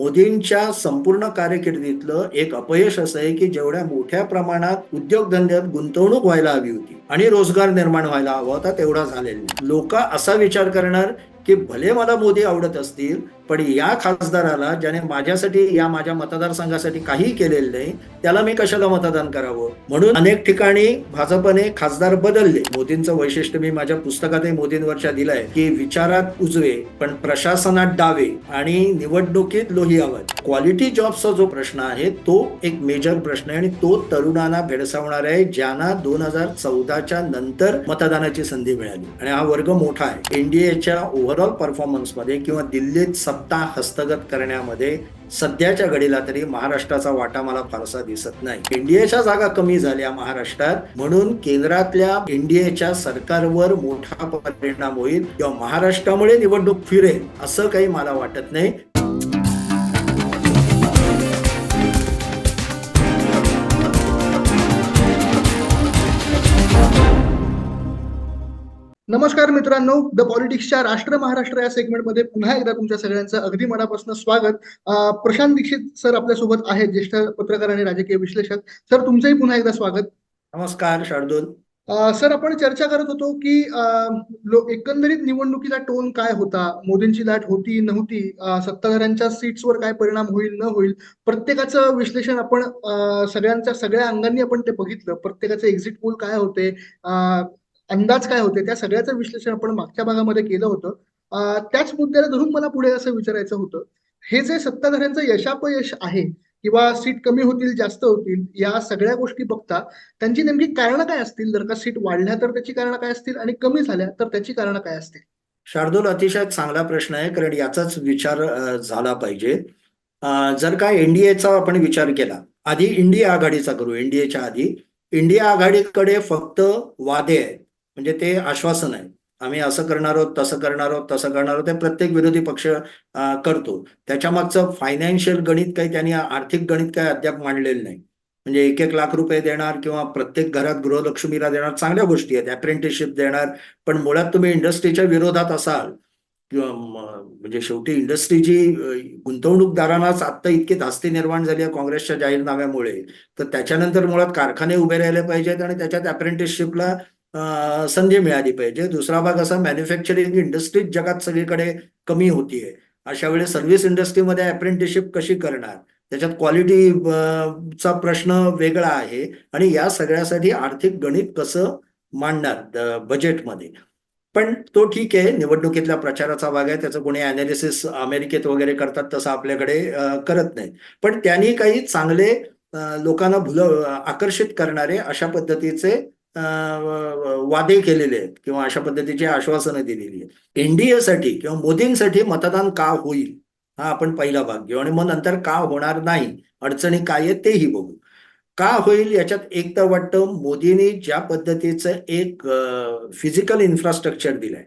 मोदींच्या संपूर्ण कार्यकिर्दीतलं एक अपयश असं आहे की जेवढ्या मोठ्या प्रमाणात उद्योगधंद्यात गुंतवणूक व्हायला हवी होती आणि रोजगार निर्माण व्हायला हवा होता तेवढा झालेला लोक असा विचार करणार की भले मला मोदी आवडत असतील पण या खासदाराला ज्याने माझ्यासाठी या माझ्या मतदारसंघासाठी काही केलेलं नाही त्याला मी कशाला मतदान करावं? म्हणून अनेक ठिकाणी भाजपने खासदार बदलले. मोदींचं वैशिष्ट्य मी माझ्या पुस्तकातही मोदींवरच्या दिलंय की विचारात उजवे पण प्रशासनात डावे आणि निवडणुकीत लोही आवाज. क्वालिटी जॉबचा जो प्रश्न आहे तो एक मेजर प्रश्न आहे आणि तो तरुणांना भेडसावणार आहे ज्यांना दोन हजार चौदाच्या नंतर मतदानाची संधी मिळाली. आणि हा वर्ग मोठा आहे. एनडीएच्या ओव्हर ओव्हरऑल परफॉर्मन्समध्ये किंवा दिल्लीत सत्ता हस्तगत करण्यामध्ये सध्याच्या घडीला तरी महाराष्ट्राचा वाटा मला फारसा दिसत नाही. एनडीएच्या जागा कमी झाल्या महाराष्ट्रात. म्हणून केंद्रातल्या एनडीएच्या सरकारवर मोठा परिणाम होईल किंवा महाराष्ट्रामुळे निवडणूक फिरेल असं काही मला वाटत नाही. नमस्कार मित्रांनो द पॉलिटिक्सच्या राष्ट्र महाराष्ट्र या सेगमेंटमध्ये पुन्हा एकदा तुमच्या सगळ्यांचं अगदी मनापासून स्वागत. प्रशांत दीक्षित सर आपल्यासोबत आहेत ज्येष्ठ पत्रकार आणि राजकीय विश्लेषक. सर तुमचंही पुन्हा एकदा स्वागत. नमस्कार शार्दूल. सर आपण चर्चा करत होतो की एकंदरीत निवडणुकीचा टोन काय होता? मोदींची लाट होती नव्हती? सत्ताधाऱ्यांच्या सीट्सवर काय परिणाम होईल न होईल? प्रत्येकाचं विश्लेषण आपण सगळ्यांच्या सगळ्या अंगांनी आपण ते बघितलं. प्रत्येकाचे एक्झिट पोल काय होते? अंदाज काय होते? त्या सगळ्याचं विश्लेषण आपण मागच्या भागामध्ये केलं होतं. त्याच मुद्द्याला धरून मला पुढे असं विचारायचं होतं. हे जे सत्ताधाऱ्यांचं यशापयश आहे किंवा सीट कमी होतील जास्त होतील या सगळ्या गोष्टी बघता त्यांची नेमकी कारणं काय असतील? जर का सीट वाढल्या तर त्याची कारणं काय असतील आणि कमी झाल्या तर त्याची कारणं काय असतील? शार्दूल अतिशय चांगला प्रश्न आहे कारण याचाच विचार झाला पाहिजे. जर का एनडीएचा आपण विचार केला आधी इंडिया आघाडीचा करू एनडीएच्या आधी. इंडिया आघाडीकडे फक्त वादे आहेत. म्हणजे ते आश्वासन आहे. आम्ही असं करणार आहोत तसं करणार आहोत तसं करणार आहोत ते प्रत्येक विरोधी पक्ष करतो. त्याच्या मागचं फायनान्शियल गणित काही त्यांनी आर्थिक गणित काही अद्याप मांडलेलं नाही. म्हणजे एक एक लाख रुपये देणार किंवा प्रत्येक घरात गृहलक्ष्मीला देणार चांगल्या गोष्टी आहेत. अप्रेंटिसशिप देणार. पण मुळात तुम्ही इंडस्ट्रीच्या विरोधात असाल किंवा म्हणजे शेवटी इंडस्ट्रीची गुंतवणूकदारांनाच आत्ता इतकी धास्ती निर्माण झाली आहे काँग्रेसच्या जाहीरनाम्यामुळे तर त्याच्यानंतर मुळात कारखाने उभे राहिले पाहिजेत आणि त्याच्यात अप्रेंटिसशिपला संधी मिळाली पाहिजे. दुसरा भाग असा मॅन्युफॅक्चरिंग इंडस्ट्रीज जगात सगळीकडे कमी होतीये. अशा वेळी सर्व्हिस इंडस्ट्रीमध्ये अप्रेंटिसशिप कशी करणार? त्याच्यात क्वालिटी चा प्रश्न वेगळा आहे आणि या सगळ्यासाठी आर्थिक गणित कसं मांडणार बजेटमध्ये पण तो ठीक आहे निवडणुकीतल्या प्रचाराचा भाग आहे त्याचं कोणी अनालिसिस अमेरिकेत वगैरे करतात तसं आपल्याकडे करत नाही पण त्यांनी काही चांगले लोकांना भुल आकर्षित करणारे अशा पद्धतीचे वादे केलेले आहेत किंवा अशा पद्धतीची आश्वासनं दिलेली आहेत. एनडीएसाठी किंवा मोदींसाठी मतदान का होईल हा आपण पहिला भाग घेऊ आणि मग नंतर का होणार नाही अडचणी काय आहेत तेही बघू. का होईल याच्यात एक तर वाटतं मोदींनी ज्या पद्धतीचं एक फिजिकल इन्फ्रास्ट्रक्चर दिलंय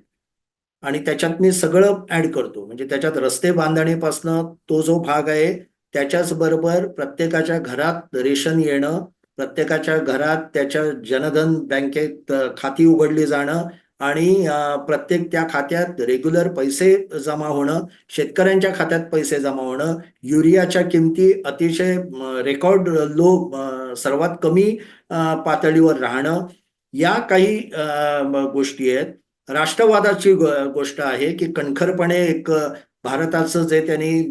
आणि त्याच्यात मी सगळं ऍड करतो. म्हणजे त्याच्यात रस्ते बांधणीपासनं तो जो भाग आहे त्याच्याच बरोबर प्रत्येकाच्या घरात रेशन येणं प्रत्येकाच्या घरात त्याच्या जनधन बँकेत खाती उघडली जाणं आणि प्रत्येक त्या खात्यात रेग्युलर पैसे जमा होणं शेतकऱ्यांच्या खात्यात पैसे जमा होणं युरियाच्या किमती अतिशय रेकॉर्ड लो सर्वात कमी पातळीवर राहणं या काही गोष्टी आहेत. राष्ट्रवादाची गोष्ट आहे की कणखरपणे एक भारताचं जे त्यांनी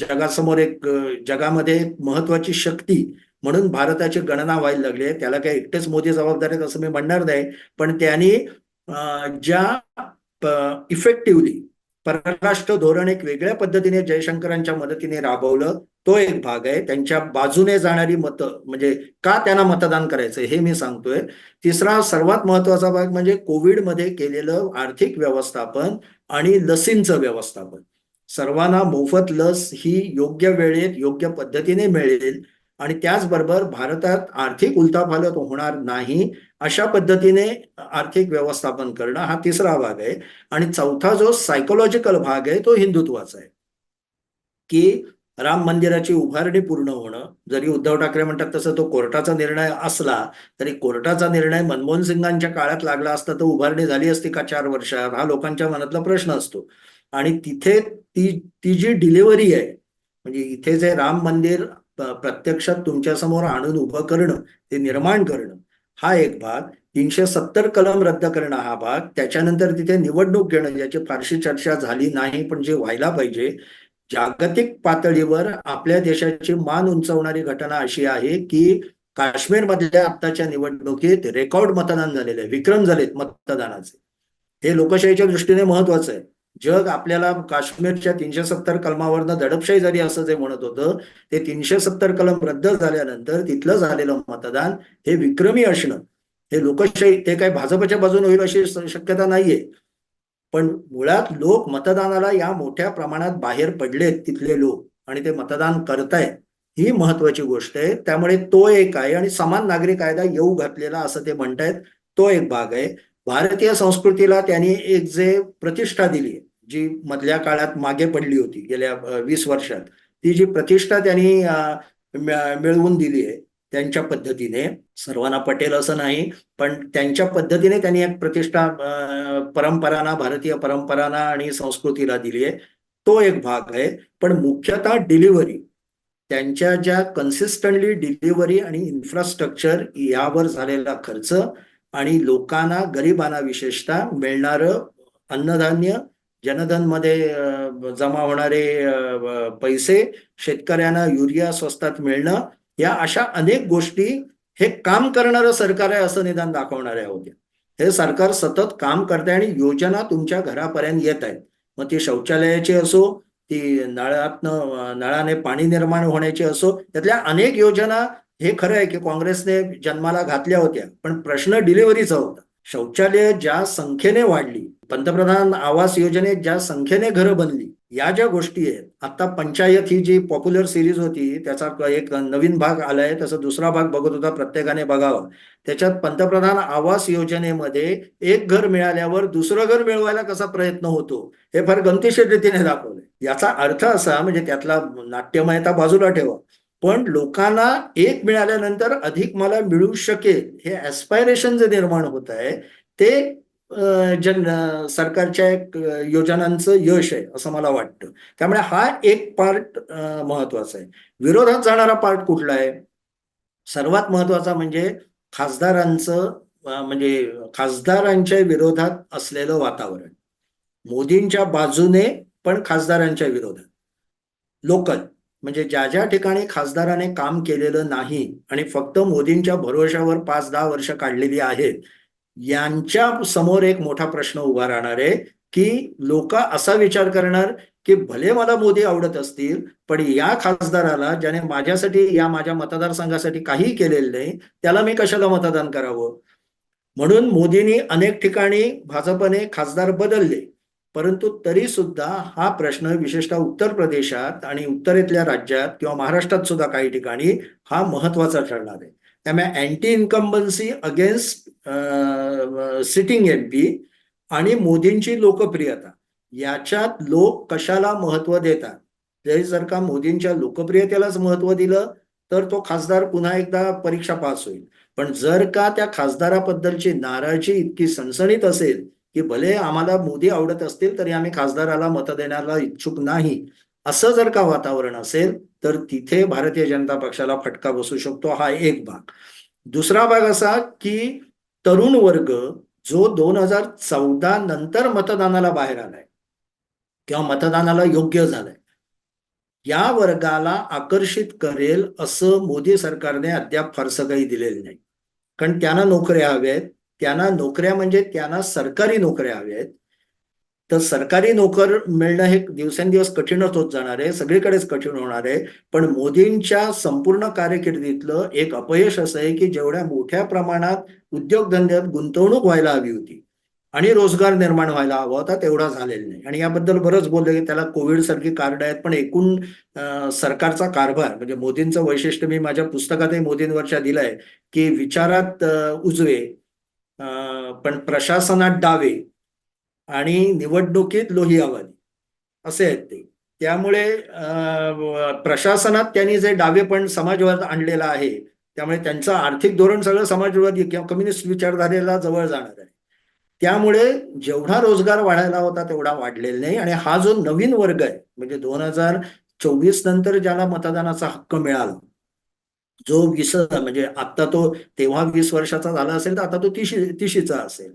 जगासमोर एक जगामध्ये महत्वाची शक्ती म्हणून भारताची गणना व्हायला लागली. आहे त्याला काही एकटेच मोदी जबाबदार आहेत असं मी म्हणणार नाही. पण त्यांनी ज्या इफेक्टिव्हली परराष्ट्र धोरण एक वेगळ्या पद्धतीने जयशंकरांच्या मदतीने राबवलं तो एक भाग आहे. त्यांच्या बाजूने जाणारी मतं म्हणजे का त्यांना मतदान करायचं हे मी सांगतोय. तिसरा सर्वात महत्त्वाचा भाग म्हणजे कोविडमध्ये केलेलं आर्थिक व्यवस्थापन आणि लसींचं व्यवस्थापन. सर्वांना मोफत लस ही योग्य वेळेत योग्य पद्धतीने मिळेल. आणि त्याचबरोबर भारतात आर्थिक उलथापालथ होणार नाही अशा पद्धतीने आर्थिक व्यवस्थापन करणं हा तिसरा भाग आहे. आणि चौथा जो सायकोलॉजिकल भाग आहे तो हिंदुत्वाचा आहे. की राम मंदिराची उभारणी पूर्ण होणं जरी उद्धव ठाकरे म्हणतात तसं तो कोर्टाचा निर्णय असला तरी कोर्टाचा निर्णय मनमोहन सिंगांच्या काळात लागला असता तर उभारणी झाली असती का चार वर्षात? हा लोकांच्या मनातला प्रश्न असतो. आणि तिथे ती ती जी डिलिव्हरी आहे म्हणजे इथे जे राम मंदिर प्रत्यक्षात तुमच्यासमोर आणून उभं करणं ते निर्माण करणं हा एक भाग. तीनशे सत्तर कलम रद्द करणं हा भाग. त्याच्यानंतर तिथे निवडणूक घेणं याची फारशी चर्चा झाली नाही पण जे व्हायला पाहिजे जागतिक पातळीवर आपल्या देशाची मान उंचवणारी घटना अशी आहे की काश्मीरमधल्या आत्ताच्या निवडणुकीत रेकॉर्ड मतदान झालेलं आहे. विक्रम झालेत मतदानाचे. हे लोकशाहीच्या दृष्टीने महत्वाचं आहे. जग आपल्याला काश्मीरच्या तीनशे सत्तर कलमावरनं दडपशाही झाली असं जे म्हणत होतं ते तीनशे सत्तर कलम रद्द झाल्यानंतर तिथलं झालेलं मतदान हे विक्रमी असणं. हे लोकशाही ते काय भाजपच्या बाजूने होईल अशी शक्यता नाहीये. पण मुळात लोक मतदानाला या मोठ्या प्रमाणात बाहेर पडलेत तिथले लोक आणि ते मतदान करतायत. ही महत्वाची गोष्ट आहे. त्यामुळे तो एक आहे आणि समान नागरिक कायदा येऊ घातलेला असं ते म्हणतायत तो एक भाग आहे. भारतीय संस्कृतीला त्यांनी एक जे प्रतिष्ठा दिली जी मधल्या काळात मागे पडली होती गेल्या वीस वर्षात ती जी प्रतिष्ठा त्यांनी मिळवून दिली आहे त्यांच्या पद्धतीने सर्वांना पटेल असं नाही पण त्यांच्या पद्धतीने त्यांनी एक प्रतिष्ठा परंपरांना भारतीय परंपरांना आणि संस्कृतीला दिली आहे तो एक भाग आहे पण मुख्यतः डिलिव्हरी त्यांच्या ज्या कन्सिस्टंटली डिलिव्हरी आणि इन्फ्रास्ट्रक्चर यावर झालेला खर्च आणि लोकांना गरिबांना विशेषतः मिळणारं अन्नधान्य जनधनमध्ये मध्ये जमा होणारे पैसे शेतकऱ्यांना युरिया स्वस्तात मिळणं या अशा अनेक गोष्टी हे काम करणारं सरकार आहे असं निदान दाखवणाऱ्या होत्या हे. सरकार सतत काम करते आणि योजना तुमच्या घरापर्यंत येत आहेत. मग ती शौचालयाची असो ती नळातनं नळाने पाणी निर्माण होण्याची असो त्यातल्या अनेक योजना हे खरं आहे की काँग्रेसने जन्माला घातल्या होत्या पण प्रश्न डिलिव्हरीचा होता. शौचालय ज्या संख्येने वाढली पंतप्रधान आवास योजनेत ज्या संख्येने घरं बनली या ज्या गोष्टी आहेत आता पंचायत ही जी पॉप्युलर सिरीज होती त्याचा एक नवीन भाग आलाय त्याचा दुसरा भाग बघत होता प्रत्येकाने बघावा. त्याच्यात पंतप्रधान आवास योजनेमध्ये एक घर मिळाल्यावर दुसरं घर मिळवायला कसा प्रयत्न होतो हे फार गमतीशीर रीतीने दाखवलंय. याचा अर्थ असा म्हणजे त्यातला नाट्यमयता बाजूला ठेवा. पण लोकांना एक मिळाल्यानंतर अधिक मला मिळू शकेल हे ऍस्पायरेशन जे निर्माण होत आहे ते जन सरकारच्या एक योजनांचं यश आहे असं मला वाटतं. त्यामुळे हा एक पार्ट महत्त्वाचा आहे. विरोधात जाणारा पार्ट कुठला आहे? सर्वात महत्त्वाचा म्हणजे खासदारांचं म्हणजे खासदारांच्या विरोधात असलेलं वातावरण. मोदींच्या बाजूने पण खासदारांच्या विरोधात. लोकल म्हणजे ज्या ज्या ठिकाणी खासदाराने काम केलेलं नाही आणि फक्त मोदींच्या भरोशावर पाच दहा वर्ष काढलेली आहेत यांच्या समोर एक मोठा प्रश्न उभा राहणार आहे की लोक असा विचार करणार की भले मला मोदी आवडत असतील पण या खासदाराला ज्याने माझ्यासाठी या माझ्या मतदारसंघासाठी काहीही केलेलं नाही त्याला मी कशाला मतदान करावं? म्हणून मोदींनी अनेक ठिकाणी भाजपने खासदार बदलले परंतु तरी सुद्धा हा प्रश्न विशेषतः उत्तर प्रदेशात आणि उत्तरेतल्या राज्यात किंवा महाराष्ट्रात सुद्धा काही ठिकाणी हा महत्त्वाचा ठरणार आहे. त्यामुळे anti incumbency against sitting M P आणि मोदींची लोकप्रियता याच्यात लोक कशाला महत्त्व देतात? जरी जर का मोदींच्या लोकप्रियतेलाच महत्त्व दिलं तर तो खासदार पुन्हा एकदा परीक्षा पास होईल. पण जर का त्या खासदाराबद्दलची नाराजी इतकी सणसणीत असेल की भले आम्हाला मोदी आवडत असतील तरी आम्ही खासदाराला मत देण्याला इच्छुक नाही. असं जर का वातावरण असेल तर तिथे भारतीय जनता पक्षाला फटका बसू शकतो हा एक भाग. दुसरा भाग असा की तरुण वर्ग जो दोन हजार चौदा नंतर मतदानाला बाहेर आलाय किंवा मतदानाला योग्य झालाय या वर्गाला आकर्षित करेल असं मोदी सरकारने अद्याप फारसं काही दिलेलं नाही. कारण त्यांना नोकऱ्या हव्या आहेत त्यांना नोकऱ्या म्हणजे त्यांना सरकारी नोकऱ्या हव्या आहेत तर सरकारी नोकर मिळणं हे दिवसेंदिवस कठीणच होत जाणार आहे सगळीकडेच कठीण होणार आहे. पण मोदींच्या संपूर्ण कारकिर्दीतलं एक अपयश असं आहे की जेवढ्या मोठ्या प्रमाणात उद्योगधंद्यात गुंतवणूक व्हायला हवी होती आणि रोजगार निर्माण व्हायला हवा होता तेवढा झालेला नाही. आणि याबद्दल बरंच बोलले की त्याला कोविड सारखी कार्ड आहेत पण एकूण सरकारचा कारभार म्हणजे मोदींचं वैशिष्ट्य मी माझ्या पुस्तकातही मोदींवरच्या दिलंय की विचारात उजवे पण प्रशासनात डावे आणि निवडणुकीत लोहियावादी असे आहेत ते. त्यामुळे प्रशासनात त्यांनी जे डावेपण समाजवाद आणलेला आहे त्यामुळे त्यांचं आर्थिक धोरण सगळं समाजवादी किंवा कम्युनिस्ट विचारधारेला जवळ जाणार आहे. त्यामुळे जेवढा रोजगार वाढायला होता तेवढा वाढलेला नाही आणि हा जो नवीन वर्ग आहे म्हणजे दोन हजार चोवीस नंतर ज्याला मतदानाचा हक्क मिळाला जो वीस म्हणजे आता तो तेव्हा वीस वर्षाचा झाला असेल तर आता तो तिशी तिशीचा असेल.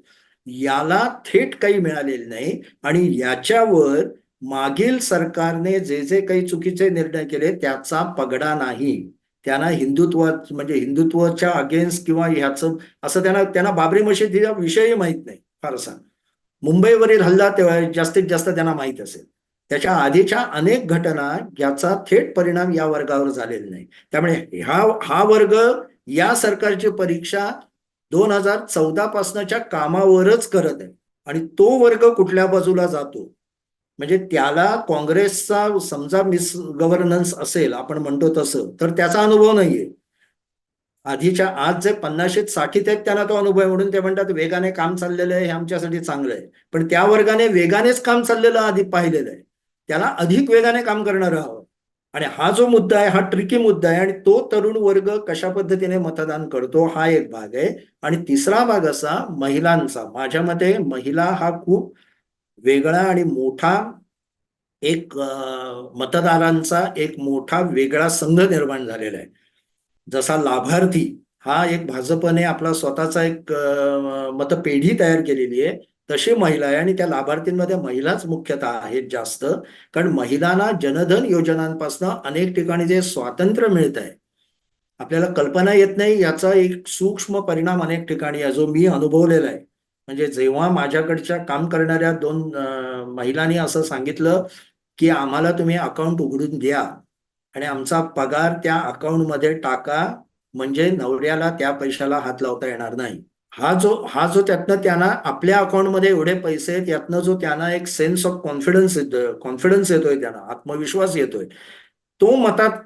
याला थेट काही मिळालेलं नाही. आणि याच्यावर मागील सरकारने जे जे काही चुकीचे निर्णय केले त्याचा पगडा नाही. त्यांना हिंदुत्व म्हणजे हिंदुत्वाच्या अगेन्स्ट किंवा ह्याचं असं त्यांना त्यांना बाबरी मशीद मशिदीचा विषयही माहीत नाही फारसा. मुंबईवरील हल्ला तेव्हा जास्तीत जास्त त्यांना माहीत असेल. त्याच्या आधीच्या अनेक घटना याचा थेट परिणाम या वर्गावर झालेला नाही. त्यामुळे हा हा वर्ग या सरकारची परीक्षा दोन हजार चौदा पासनच्या कामावरच करत आहे. आणि तो वर्ग कुठल्या बाजूला जातो? म्हणजे त्याला काँग्रेसचा समजा मिस गव्हर्नन्स असेल आपण म्हणतो तसं तर त्याचा अनुभव नाहीये. आधीच्या आज जे पन्नाशीत साठीत आहेत त्यांना तो अनुभव आहे. म्हणून ते म्हणतात वेगाने काम चाललेलं आहे हे आमच्यासाठी चांगलं आहे. पण त्या वर्गाने वेगानेच काम चाललेलं आधी पाहिलेलं आहे. त्याला अधिक वेगाने काम करणार हवं. आणि हा जो मुद्दा आहे हा ट्रिकी मुद्दा आहे आणि तो तरुण वर्ग कशा पद्धतीने मतदान करतो हा एक भाग आहे. आणि तिसरा भाग असा महिलांचा. माझ्या मते महिला हा खूप वेगळा आणि मोठा एक मतदारांचा एक मोठा वेगळा संघ निर्माण झालेला आहे. जसा लाभार्थी हा एक भाजपने आपला स्वतःचा एक मतपेढी तयार केलेली आहे. तशी महिला आहे आणि त्या लाभार्थींमध्ये महिलाच मुख्यतः आहेत जास्त. कारण महिलांना जनधन योजनांपासून अनेक ठिकाणी जे स्वातंत्र्य मिळत आहे आपल्याला कल्पना येत नाही याचा एक सूक्ष्म परिणाम अनेक ठिकाणी आहे जो मी अनुभवलेला आहे. म्हणजे जेव्हा माझ्याकडच्या काम करणाऱ्या दोन महिलांनी असं सांगितलं की आम्हाला तुम्ही अकाउंट उघडून द्या आणि आमचा पगार त्या अकाउंटमध्ये टाका म्हणजे नवऱ्याला त्या पैशाला हात लावता येणार नाही. हा जो हा जो त्यातनं त्यांना आपल्या अकाउंटमध्ये एवढे पैसे आहेत यातनं जो त्यांना एक सेन्स ऑफ कॉन्फिडन्स येतोय कॉन्फिडन्स येतोय त्यांना आत्मविश्वास येतोय तो मतात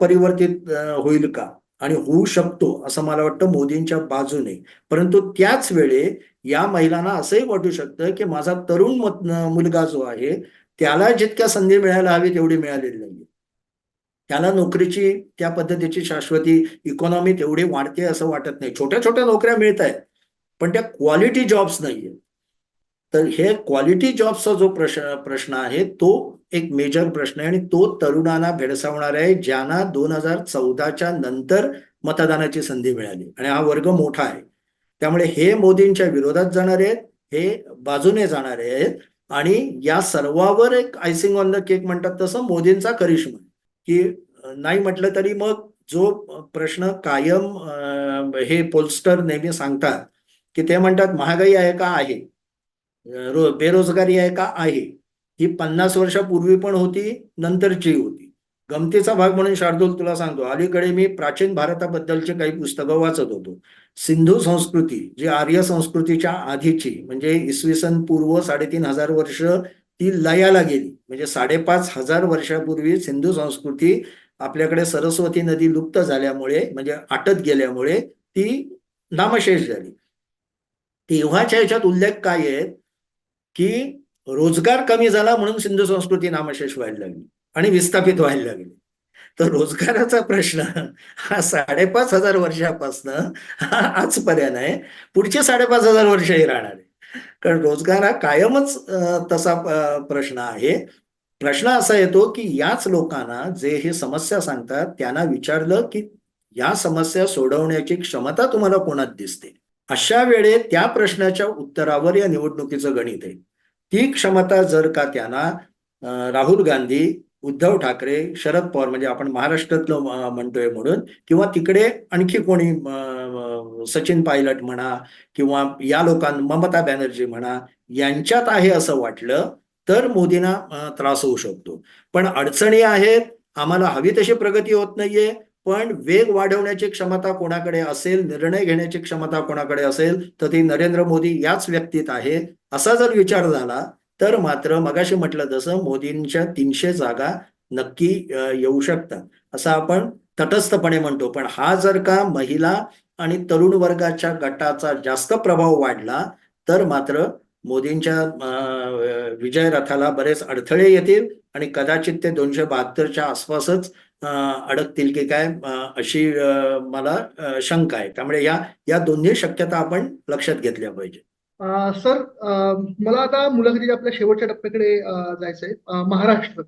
परिवर्तित होईल का? आणि होऊ शकतो असं मला वाटतं मोदींच्या बाजूने. परंतु त्याच वेळे या महिलांना असंही वाटू शकतं की माझा तरुण मुलगा जो आहे त्याला जितक्या संधी मिळायला हवी तेवढी मिळालेली नाही त्याला नोकरीची त्या पद्धतीची शाश्वती इकॉनॉमी तेवढी वाढते असं वाटत नाही. छोट्या छोट्या नोकऱ्या मिळत आहेत पण त्या क्वालिटी जॉब्स नाहीये तर हे क्वालिटी जॉबचा जो प्रश्न प्रश्न आहे तो एक मेजर प्रश्न आहे आणि तो तरुणांना भेडसावणार आहे ज्यांना दोन हजार चौदाच्या नंतर मतदानाची संधी मिळाली. आणि हा वर्ग मोठा आहे. त्यामुळे हे मोदींच्या विरोधात जाणारे आहेत हे बाजूने जाणारे आहेत आणि या सर्वावर एक आयसिंग ऑन द केक म्हणतात तसं मोदींचा करिश्मा की नाही म्हटलं तरी मग जो प्रश्न कायम हे पोलस्टर नेहमी सांगतात की ते म्हणतात महागाई आहे का आहे? रो बेरोजगारी आहे का आहे? ही पन्नास वर्षापूर्वी पण होती नंतरची होती. गमतीचा भाग म्हणून शार्दूल तुला सांगतो. अलीकडे मी प्राचीन भारताबद्दलची काही पुस्तकं वाचत होतो. सिंधू संस्कृती जी आर्य संस्कृतीच्या आधीची म्हणजे इसवी सन पूर्व साडेतीन हजार वर्ष ती लयाला गेली. म्हणजे साडेपाच हजार वर्षापूर्वी सिंधू संस्कृती आपल्याकडे सरस्वती नदी लुप्त झाल्यामुळे म्हणजे आटत गेल्यामुळे ती नामशेष झाली. तेव्हाच्या ह्याच्यात उल्लेख काय आहे? की रोजगार कमी झाला म्हणून सिंधू संस्कृती नामशेष व्हायला लागली आणि विस्थापित व्हायला लागली. तर रोजगाराचा प्रश्न हा साडेपाच हजार वर्षापासनं हा आजपर्यंत आहे. पुढचे साडेपाच हजार वर्षही राहणार आहे. कारण रोजगार हा कायमच तसा प्रश्न आहे. प्रश्न असा येतो की याच लोकांना जे हे समस्या सांगतात त्यांना विचारलं की या समस्या सोडवण्याची क्षमता तुम्हाला कोणात दिसते? अशा वेळे त्या प्रश्नाच्या उत्तरावर या निवडणुकीचं गणित आहे. ती क्षमता जर का त्यांना राहुल गांधी उद्धव ठाकरे शरद पवार म्हणजे आपण महाराष्ट्रातलं म्हणतोय म्हणून किंवा तिकडे आणखी कोणी सचिन पायलट म्हणा किंवा या लोकां ममता बॅनर्जी म्हणा यांच्यात आहे असं वाटलं तर मोदींना त्रास होऊ शकतो. पण अडचणी आहेत आम्हाला हवी तशी प्रगती होत नाहीये पण वेग वाढवण्याची क्षमता कोणाकडे असेल निर्णय घेण्याची क्षमता कोणाकडे असेल तर ती नरेंद्र मोदी याच व्यक्तीत आहे असा जर विचार झाला तर मात्र मगाशी म्हटलं तसं मोदींच्या तीनशे जागा नक्की येऊ शकतात. असं आपण तटस्थपणे म्हणतो. पण हा जर का महिला आणि तरुण वर्गाच्या गटाचा जास्त प्रभाव वाढला तर मात्र मोदींच्या विजय रथाला बरेच अडथळे येतील आणि कदाचित ते दोनशे बहात्तरच्या आसपासच अडकतील की काय अशी मला शंका आहे. त्यामुळे या या दोन्ही शक्यता आपण लक्षात घेतल्या पाहिजे सर मला आता मुलाखतीच्या आपल्या शेवटच्या टप्प्याकडे जायचं जायचंय. महाराष्ट्र.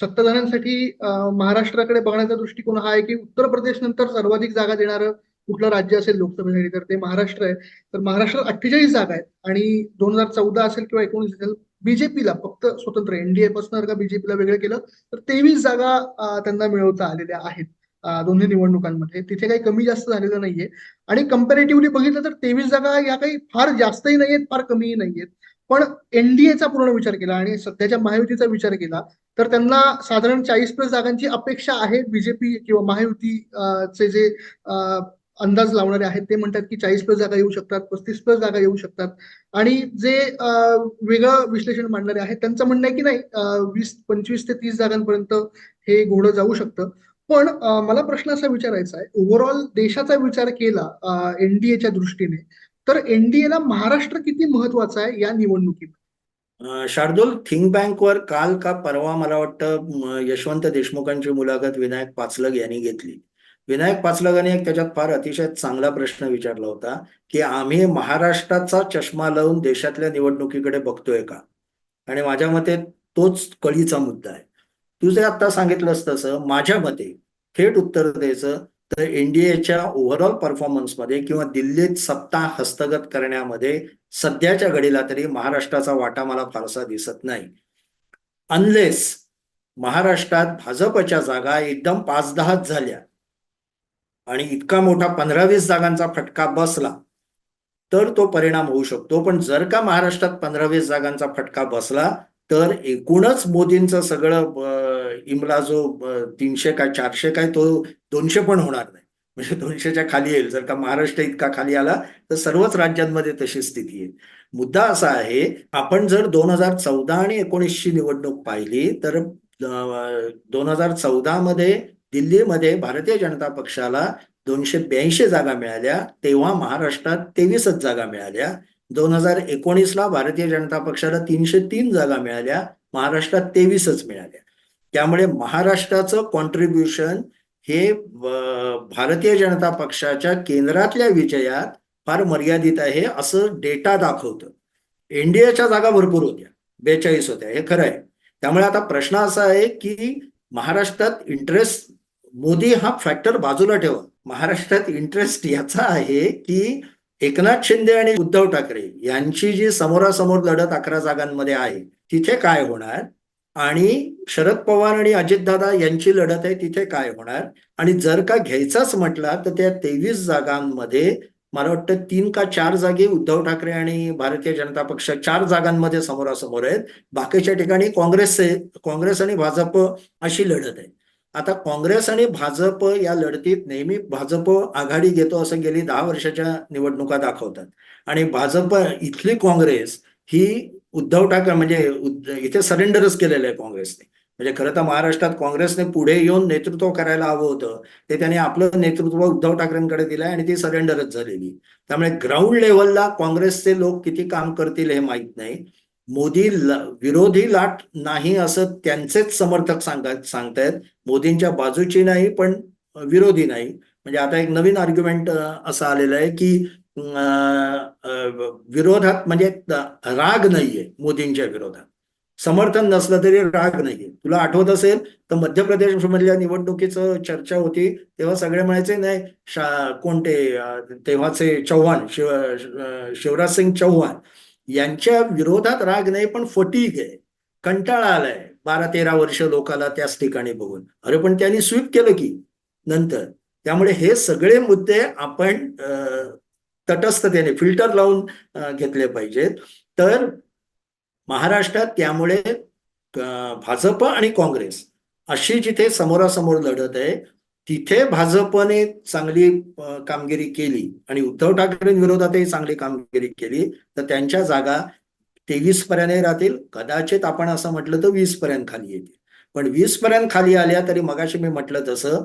सत्ताधाऱ्यांसाठी महाराष्ट्राकडे बघण्याचा दृष्टिकोन हा आहे की उत्तर प्रदेश नंतर सर्वाधिक जागा देणारं कुठलं राज्य असेल लोकसभेसाठी? तर ते महाराष्ट्र आहे. तर महाराष्ट्रात अठ्ठेचाळीस जागा आहेत. आणि दोन हजार चौदा असेल किंवा एकोणीस असेल बीजेपीला फक्त स्वतंत्र एनडीए पासून का बीजेपीला वेगळं केलं तर तेवीस जागा त्यांना मिळवता आलेल्या आहेत. दोन्ही निवडणुकांमध्ये. तिथे काही कमी जास्त झालेलं नाहीये. आणि कम्पॅरेटिव्हली बघितलं तर तेवीस जागा या काही फार जास्तही नाहीयेत फार कमीही नाहीयेत. पण एनडीएचा पूर्ण विचार केला आणि सध्याच्या महायुतीचा विचार केला तर त्यांना साधारण चाळीस प्लस जागांची अपेक्षा आहे बीजेपी किंवा महायुती चे जे अंदाज लावणारे आहेत ते म्हणतात की चाळीस प्लस जागा येऊ शकतात पस्तीस प्लस जागा येऊ शकतात. आणि जे वेगळं विश्लेषण मांडणारे आहेत त्यांचं म्हणणं आहे की नाही वीस पंचवीस ते तीस जागांपर्यंत हे घोडं जाऊ शकतं. पण मला प्रश्न असा विचारायचा आहे. ओव्हरऑल देशाचा विचार केला एनडीएच्या दृष्टीने तर एनडीएला महाराष्ट्र किती महत्त्वाचा आहे या निवडणुकीत? शार्दूल थिंक बँकवर काल का परवा मला वाटतं यशवंत देशमुखांची मुलाखत विनायक पाचलग यांनी घेतली. विनायक पाचलगाने एक त्याच्यात फार अतिशय चांगला प्रश्न विचारला होता की आम्ही महाराष्ट्राचा चष्मा लावून देशातल्या निवडणुकीकडे बघतोय का? आणि माझ्या मते तोच कळीचा मुद्दा आहे. तू जे आता सांगितलंस तसं माझ्या मते थेट उत्तर द्यायचं तर एनडीएच्या ओव्हरऑल परफॉर्मन्समध्ये किंवा दिल्लीत सत्ता हस्तगत करण्यामध्ये सध्याच्या घडीला तरी महाराष्ट्राचा वाटा मला फारसा दिसत नाही. अनलेस महाराष्ट्रात भाजपच्या जागा एकदम पाच दहाच झाल्या आणि इतका मोठा पंधरा वीस जागांचा फटका बसला तर तो परिणाम होऊ शकतो. पण जर का महाराष्ट्रात पंधरा वीस जागांचा फटका बसला तर एकूणच मोदींचं सगळं इमला जो तीनशे काय चारशे काय तो दोनशे पण होणार नाही. म्हणजे दोनशेच्या खाली येईल. जर का महाराष्ट्र इतका खाली आला तर सर्वच राज्यांमध्ये तशी स्थिती आहे. मुद्दा असा आहे आपण जर दोन हजार चौदा आणि एकोणीसची निवडणूक पाहिली तर दोन हजार चौदा मध्ये दिल्लीमध्ये भारतीय जनता पक्षाला दोनशे ब्याऐंशी जागा मिळाल्या तेव्हा महाराष्ट्रात तेवीसच जागा मिळाल्या. दोन हजार एकोणीसला भारतीय जनता पक्षाला तीनशे तीन जागा मिळाल्या महाराष्ट्रात तेवीसच मिळाल्या. त्यामुळे महाराष्ट्राचं कॉन्ट्रीब्युशन हे भारतीय जनता पक्षाच्या केंद्रातल्या विजयात फार मर्यादित आहे असं डेटा दाखवतं. एनडीएच्या जागा भरपूर होत्या बेचाळीस होत्या हे खरं आहे. त्यामुळे आता प्रश्न असा आहे की महाराष्ट्रात इंटरेस्ट मोदी हा फॅक्टर बाजूला ठेवा. महाराष्ट्रात इंटरेस्ट याचा आहे की एकनाथ शिंदे आणि उद्धव ठाकरे यांची जी समोरासमोर लढत अकरा जागांमध्ये आहे तिथे काय होणार? आणि शरद पवार आणि अजितदादा यांची लढत आहे तिथे काय होणार? आणि जर का घ्यायचाच म्हटला तर त्या तेवीस जागांमध्ये मला वाटतं तीन का चार जागी उद्धव ठाकरे आणि भारतीय जनता पक्ष चार जागांमध्ये समोरासमोर आहेत. बाकीच्या ठिकाणी काँग्रेसचे काँग्रेस आणि भाजप अशी लढत आहे. आता काँग्रेस आणि भाजप या लढतीत नेहमी भाजप आघाडी घेतो असं गेली दहा वर्षाच्या निवडणुका दाखवतात. आणि भाजप इथली काँग्रेस ही उद्धव ठाकरे म्हणजे इथे सरेंडरच केलेलं आहे काँग्रेसने. म्हणजे खरं तर महाराष्ट्रात काँग्रेसने पुढे येऊन नेतृत्व करायला हवं होतं. ते त्यांनी आपलं नेतृत्व उद्धव ठाकरेंकडे दिलंय आणि ती सरेंडरच झालेली. त्यामुळे ग्राउंड लेवलला काँग्रेसचे लोक किती काम करतील हे माहीत नाही. मोदी विरोधी लाट नाही असं त्यांचेच समर्थक सांगत सांगतायत. मोदींच्या बाजूची नाही पण विरोधी नाही. म्हणजे आता एक नवीन आर्ग्युमेंट असं आलेलं आहे की विरोधात म्हणजे राग नाहीये मोदींच्या विरोधात. समर्थन नसलं तरी राग नाहीये. तुला आठवत असेल तर मध्य प्रदेश मधल्या निवडणुकीचं चर्चा होती तेव्हा सगळे म्हणायचे नाही कोणते तेव्हाचे चव्हाण शिव शिवराज सिंग चौहान यांच्या विरोधात राग नाही पण फटीक आहे. कंटाळा आलाय. बारा तेरा वर्ष लोकाला त्याच ठिकाणी बघून. अरे पण त्यांनी स्वीप केलं की नंतर. त्यामुळे हे सगळे मुद्दे आपण तटस्थतेने फिल्टर लावून घेतले पाहिजेत. तर महाराष्ट्रात त्यामुळे भाजप आणि काँग्रेस अशी जिथे समोरासमोर लढत आहे तिथे भाजपने चांगली कामगिरी केली आणि उद्धव ठाकरेंविरोधातही चांगली कामगिरी केली तर त्यांच्या जागा तेवीस पर्यंत राहतील. कदाचित आपण असं म्हटलं तर वीस पर्यंत खाली येतील. पण वीस पर्यंत खाली आल्या तरी मगाशी मी म्हटलं तसं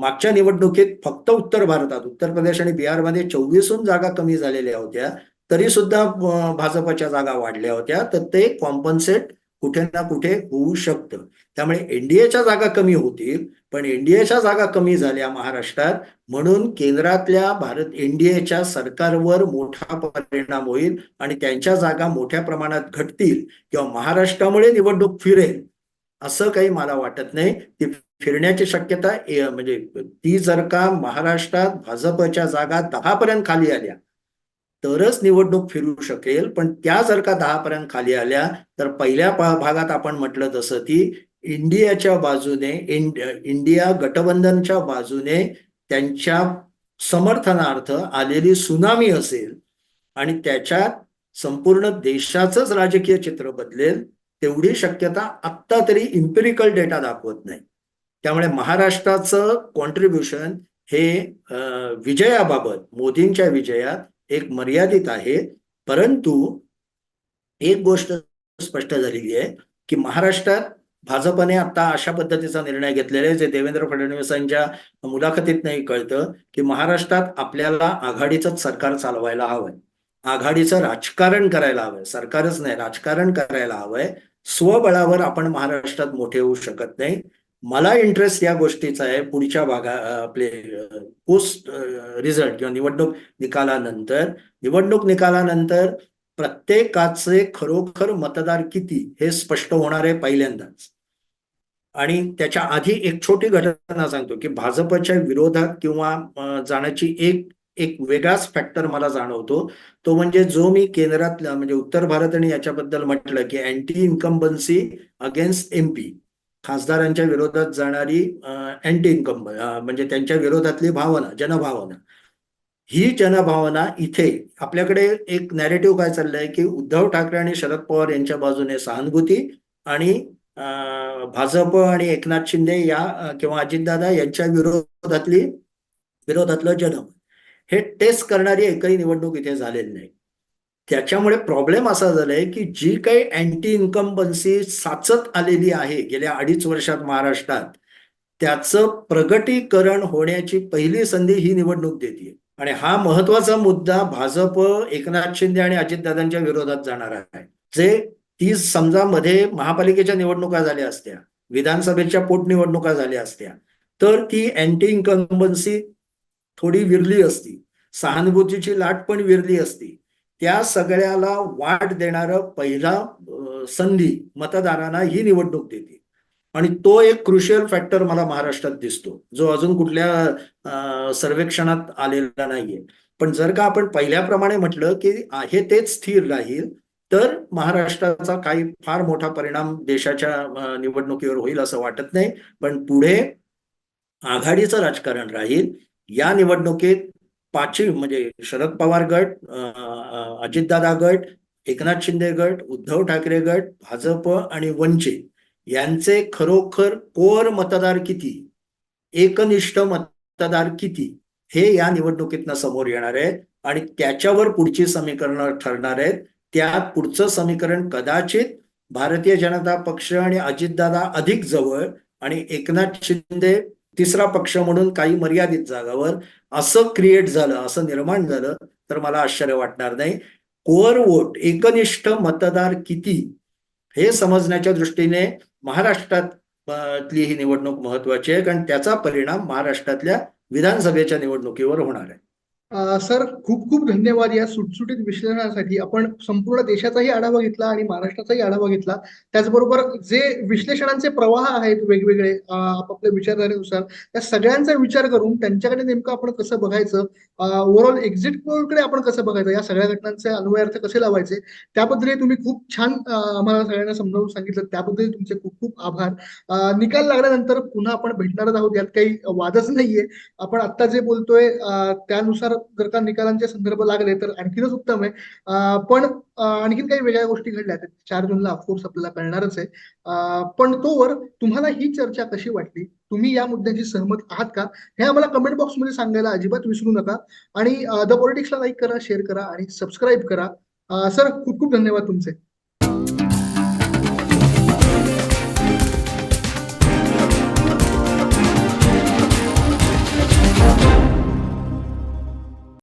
मागच्या निवडणुकीत फक्त उत्तर भारतात उत्तर प्रदेश आणि बिहारमध्ये चोवीसहून जागा कमी झालेल्या होत्या तरी सुद्धा भाजपच्या जागा वाढल्या होत्या तर ते कॉम्पन्सेट कुठे ना कुठे होऊ शकतं. त्यामुळे एनडीएच्या जागा कमी होतील पण एनडीएच्या जागा कमी झाल्या महाराष्ट्रात म्हणून केंद्रातल्या भारत एनडीएच्या सरकारवर मोठा परिणाम होईल आणि त्यांच्या जागा मोठ्या प्रमाणात घटतील किंवा महाराष्ट्रामुळे निवडणूक फिरेल असं काही मला वाटत नाही. ती फिरण्याची शक्यता म्हणजे ती जर का महाराष्ट्रात भाजपच्या जागा दहा पर्यंत खाली आल्या तरच निवडणूक फिरू शकेल. पण त्या जर का दहा पर्यंत खाली आल्या तर पहिल्या भागात आपण म्हटलं तसं की इंडियाच्या बाजूने इंडिया गठबंधनच्या बाजूने त्यांच्या समर्थनार्थ आलेली सुनामी असेल आणि त्याच्यात संपूर्ण देशाचंच राजकीय चित्र बदलेल तेवढी शक्यता आत्ता तरी इम्पेरिकल डेटा दाखवत नाही. त्यामुळे महाराष्ट्राचं कॉन्ट्रीब्युशन हे विजयाबाबत मोदींच्या विजयात एक मर्यादित आहे. परंतु एक गोष्ट स्पष्ट झालेली आहे की महाराष्ट्रात भाजपने आता अशा पद्धतीचा निर्णय घेतलेला आहे जे देवेंद्र फडणवीसांच्या मुलाखतीतनंही कळतं की महाराष्ट्रात आपल्याला आघाडीचंच सरकार चालवायला हवंय. आघाडीचं राजकारण करायला हवंय. सरकारच नाही राजकारण करायला हवंय. स्वबळावर आपण महाराष्ट्रात मोठे होऊ शकत नाही. मला इंटरेस्ट या गोष्टीचा आहे पुढच्या भागा आपले पोस्ट रिझल्ट किंवा निवडणूक निकालानंतर. निवडणूक निकालानंतर प्रत्येकाचे खरोखर मतदार किती हे स्पष्ट होणार आहे पहिल्यांदाच आणि त्याच्या आधी एक छोटी घटना सांगतो की भाजपच्या विरोधात किंवा जाण्याची एक एक वेगळाच फॅक्टर मला जाणवतो. तो म्हणजे जो मी केंद्रात म्हणजे उत्तर भारत आणि याच्याबद्दल म्हटलं की अँटी इन्कम्बन्सी अगेन्स्ट एमपी खासदारांच्या विरोधात जाणारी अँटी इन्कम म्हणजे त्यांच्या विरोधातली भावना जनभावना. ही जनभावना इथे आपल्याकडे एक नॅरेटिव्ह काय चाललंय की उद्धव ठाकरे आणि शरद पवार यांच्या बाजूने सहानुभूती आणि भाजप आणि एकनाथ शिंदे या किंवा अजितदादा यांच्या विरोधातली विरोधातलं जनमत. हे टेस्ट करणारी एकही निवडणूक इथे झालेली नाही. त्याच्यामुळे प्रॉब्लेम असा झालाय की जी काही अँटी इन्कम्बन्सी साचत आलेली आहे गेल्या अडीच वर्षात महाराष्ट्रात त्याचं प्रगटीकरण होण्याची पहिली संधी ही निवडणूक देते आणि हा महत्त्वाचा मुद्दा भाजप एकनाथ शिंदे आणि अजितदादांच्या विरोधात जाणार आहे. जे ती समजा मध्ये महापालिकेच्या निवडणुका झाल्या असत्या विधानसभेच्या पोटनिवडणुका झाल्या असत्या तर ती अँटी इन्कम्बन्सी थोडी विरली असती. सहानुभूतीची लाट पण विरली असती. त्या सगळ्याला वाट देणार पहिला संधी मतदारांना ही निवडणूक देते. आणि तो एक क्रुशियल फॅक्टर मला महाराष्ट्रात दिसतो. जो अजून कुठल्या सर्वेक्षणात आलेला नाहीये. पण जर का आपण पहिल्याप्रमाणे म्हटलं की आहे तेच स्थिर राहील तर महाराष्ट्राचा काही फार मोठा परिणाम देशाच्या निवडणुकीवर होईल असं वाटत नाही. पण पुढे आघाडीचं राजकारण राहील या निवडणुकीत पाचवी म्हणजे शरद पवार गट अजितदादा गट एकनाथ शिंदे गट उद्धव ठाकरे गट भाजप आणि वंचित यांचे खरोखर कोर मतदार किती? एकनिष्ठ मतदार किती? हे या निवडणुकीतनं समोर येणार आहे आणि त्याच्यावर पुढची समीकरणं ठरणार आहेत. त्यात पुढचं समीकरण कदाचित भारतीय जनता पक्ष आणि अजितदादा अधिक जवळ आणि एकनाथ शिंदे तिसरा पक्ष म्हणून काही मर्यादित जागावर असं क्रिएट झालं असं निर्माण झालं तर मला आश्चर्य वाटणार नाही. कोअर वोट एकनिष्ठ मतदार किती? हे समजण्याच्या दृष्टीने महाराष्ट्रातली ही निवडणूक महत्वाची आहे कारण त्याचा परिणाम महाराष्ट्रातल्या विधानसभेच्या निवडणुकीवर होणार आहे. सर खूप खूप धन्यवाद या सुटसुटीत विश्लेषणासाठी. आपण संपूर्ण देशाचाही आढावा घेतला आणि महाराष्ट्राचाही आढावा घेतला. त्याचबरोबर जे विश्लेषणांचे प्रवाह आहेत वेगवेगळे आपापल्या विचारधारेनुसार त्या सगळ्यांचा विचार करून त्यांच्याकडे नेमकं आपण कसं बघायचं ओव्हरऑल एक्झिट पोलकडे आपण कसं बघायचं या सगळ्या घटनांचे अन्वयार्थ कसे लावायचे त्याबद्दल तुम्ही खूप छान आम्हाला सगळ्यांना समजावून सांगितलं. त्याबद्दल तुमचे खूप खूप आभार. निकाल लागल्यानंतर पुन्हा आपण भेटणारच आहोत यात काही वादच नाहीये. आपण आता जे बोलतोय त्यानुसार जर का निकालांचे संदर्भ लागले तर आणखीनच उत्तम आहे. पण आणखीन काही वेगळ्या गोष्टी घडल्या आहेत. चार जूनला ऑफकोर्स आपल्याला कळणारच आहे. पण तोवर तुम्हाला ही चर्चा कशी वाटली? तुम्ही या मुद्द्याशी सहमत आहात का? हे आम्हाला कमेंट बॉक्समध्ये सांगायला अजिबात विसरू नका. आणि द पॉलिटिक्सला लाईक करा शेअर करा आणि सबस्क्राईब करा. सर खूप खूप धन्यवाद तुमचे.